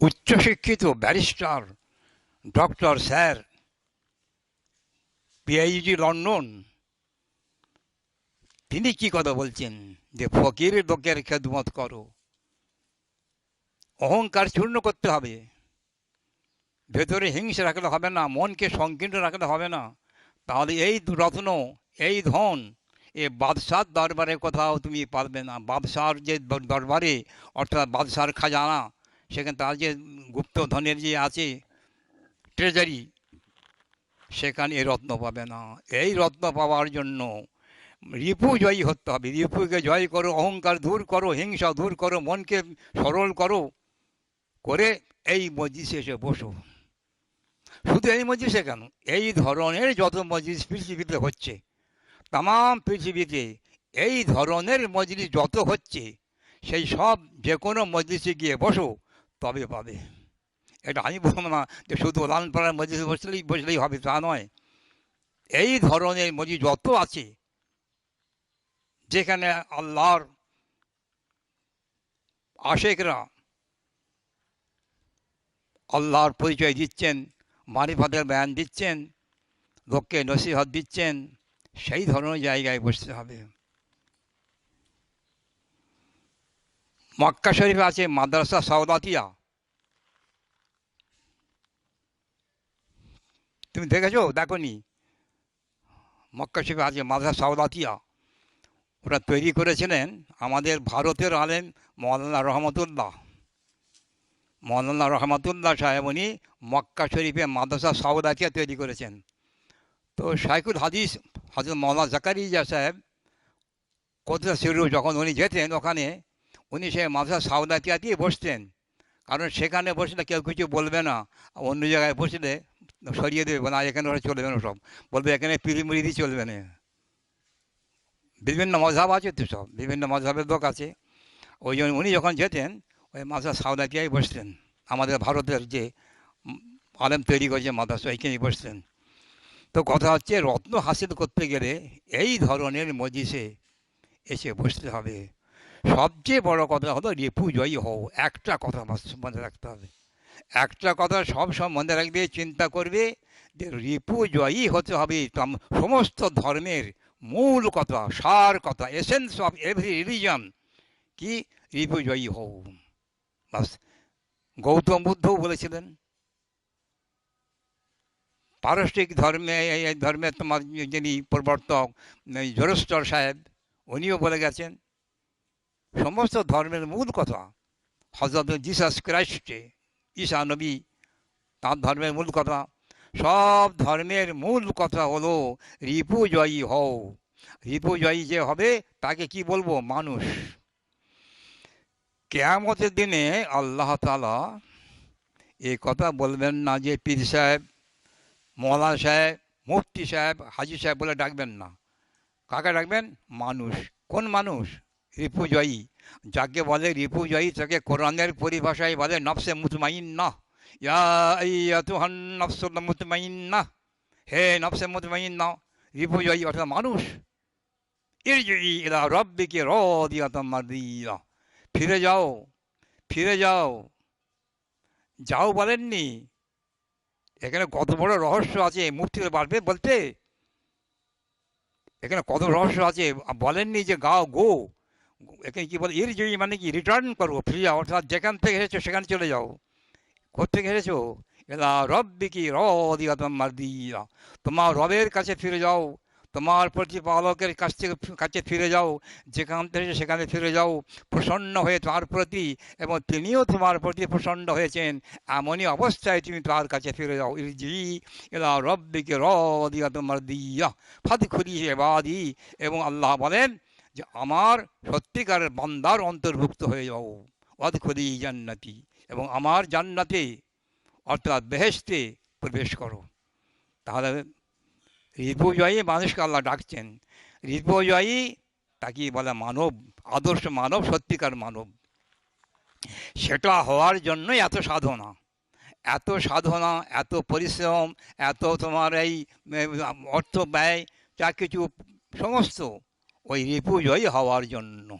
উচ্চশিক্ষিত barrister doctor sir PhD London. তিনি কি কথা বলছেন? যে ফকির লোকের খেদমত করো। অহংকার চূর্ণ করতে হবে। ভেতরে হিংসা রাখলে হবে না, মনকে সংকীর্ণ রাখলে হবে না। তাহলে এই রত্ন, এই ধন, এ বাদশার দরবারে কোথাও তুমি পারবে না। বাদশার যে দরবারে, অর্থাৎ বাদশার খাজানা সেখানে তার যে গুপ্ত ধনের যে আছে ট্রেজারি সেখানে এই রত্ন পাবে না। এই রত্ন পাওয়ার জন্য রিপু জয়ী হতে হবে। রিপুকে জয় করো, অহংকার দূর করো, হিংসা দূর করো, মনকে সরল করো, করে এই মসজিষে এসে বসো। শুধু এই মসজিষে কেন? এই ধরনের যত মসজিদ পৃথিবীতে হচ্ছে তাম পৃথিবীতে এই ধরনের মজলিস যত হচ্ছে, সেই সব যে কোনো মজলিসে গিয়ে বসো। তবে পাবে। এটা আমি বলব না যে শুধু লালপাড়ার মজলিসে বসলেই বসলেই হবে, তা নয়। এই ধরনের মসজিদ যত আছে, যেখানে আল্লাহর আশেকরা আল্লাহর পরিচয় দিচ্ছেন, মারিফাতের বয়ান দিচ্ছেন, লোককে নসিহত দিচ্ছেন, সেই ধরনের জায়গায় বসতে হবে। মক্কা শরীফে আছে, মাদ্রাসা সাউদাতিয়া তুমি দেখেছ? দেখনি? মক্কা শরীফে আছে, মাদ্রাসা সাউদাতিয়া ওটা তৈরি করেছিলেন আমাদের ভারতের আলেম মৌলানা রহমতুল্লাহ। মৌলানা রহমতুল্লাহ সাহেব উনি মক্কা শরীফে মাদ্রাসা সাউদাতিয়া তৈরি করেছেন। তো শাইকুল হাদিস, হজরত মৌলানা জাকারিয়া সাহেব কোথা শুরু যখন উনি যেতেন ওখানে উনি সে মাদ্রাসা সাউদাতিয়া দিয়ে বসতেন। কারণ সেখানে বসলে কেউ কিছু বলবে না। অন্য জায়গায় বসলে সরিয়ে দেবে না এখানে ওরা চলবে না সব। বলবে, এখানে পিড়িমুড়ি দিয়ে চলবে না। বিভিন্ন মজাব আছে তো সব। বিভিন্ন মজাবের লোক আছে। ওই জন্য উনি যখন যেতেন, ওই মাদ্রাসা সাউদাতিয়ায় বসতেন। আমাদের ভারতের যে আলেম তৈরি করেছে মাদ্রাসা এইখানেই বসতেন। তো কথা হচ্ছে, রত্ন হাসিল করতে গেলে এই ধরনের মজিষে এসে বসতে হবে। সবচেয়ে বড় কথা হলো রিপু জয়ী হও একটা কথা মনে রাখতে হবে। একটা কথা সব মনে রাখবে, চিন্তা করবে যে রিপু জয়ী হতে হবে। সমস্ত ধর্মের মূল কথা, সার কথা এসেন্স অফ এভরি রিলিজন কি? রিপু জয়ী হও বাস, গৌতম বুদ্ধও বলেছিলেন পারস্যিক ধর্মে ধর্মে তোমার যিনি প্রবর্তক জোরস্টর সাহেব, উনিও বলে গেছেন সমস্ত ধর্মের মূল কথা হজরত জিসাস ক্রাইস্টে ঈশা নবী, তার ধর্মের মূল কথা। সব ধর্মের মূল কথা হলো রিপু জয়ী হও। রিপু জয়ী যে হবে, তাকে কি বলব? মানুষ। কেয়ামতের দিনে আল্লাহ তালা এ কথা বলবেন না যে পীর সাহেব মৌলানা সাহেব, মুফতি সাহেব, হাজি সাহেব বলে ডাকবেন না। কাকে ডাকবেন? মানুষ। কোন মানুষ? রিপুজয়ী যাকে বলে রিপুজয়ী তাকে কোরআনের পরিভাষায় বলে নফসে মুতমাইন না তুহান নফসুল মুতমাইন না হে নফসে মুতমাইন না রিপুজয়ী অর্থাৎ মানুষ। ইরজি ইলা রব্বিকে মারদিয়া। ফিরে যাও ফিরে যাও। যাও বলেননি। এখানে কত বড় রহস্য আছে মূর্তিতে পারবে বলতে? এখানে কত রহস্য আছে, বলেননি যে গাও গো। এখানে কি বলে, এর জয়ী মানে কি রিটার্ন করো ফিরে অর্থাৎ যেখান থেকে এসেছ সেখানে চলে যাও। কোথেকে এসেছ? এলা রব্বি কি রদিয়া তোমার তোমার রবের কাছে ফিরে যাও, তোমার প্রতিপালকের কাছ থেকে কাছে ফিরে যাও, যেখান থেকে সেখানে ফিরে যাও, প্রসন্ন হয়ে তার প্রতি এবং তিনিও তোমার প্রতি প্রসন্ন হয়েছেন, এমনই অবস্থায় তুমি তার কাছে ফিরে যাও। ইরজি এলা রব্বিকে রদিয়া তোমার দিয়া ফাদি খুদি এবাদি। এবং আল্লাহ বলেন যে আমার সত্যিকারের বান্দার অন্তর্ভুক্ত হয়ে যাও। ওয়াদ খুদি জান্নাতি এবং আমার জান্নাতে অর্থাৎ বেহেস্তে প্রবেশ করো। তাহলে রিপুজয়ী মানুষকে আল্লাহ ডাকছেন। রিপুজয়ী তাকে বলে মানব, আদর্শ মানব, সত্যিকার মানব। সেটা হওয়ার জন্যই এত সাধনা। এত সাধনা, এত পরিশ্রম, এত তোমার এই অর্থ ব্যয়, যা কিছু সমস্ত ওই রিপুজয়ী হওয়ার জন্য।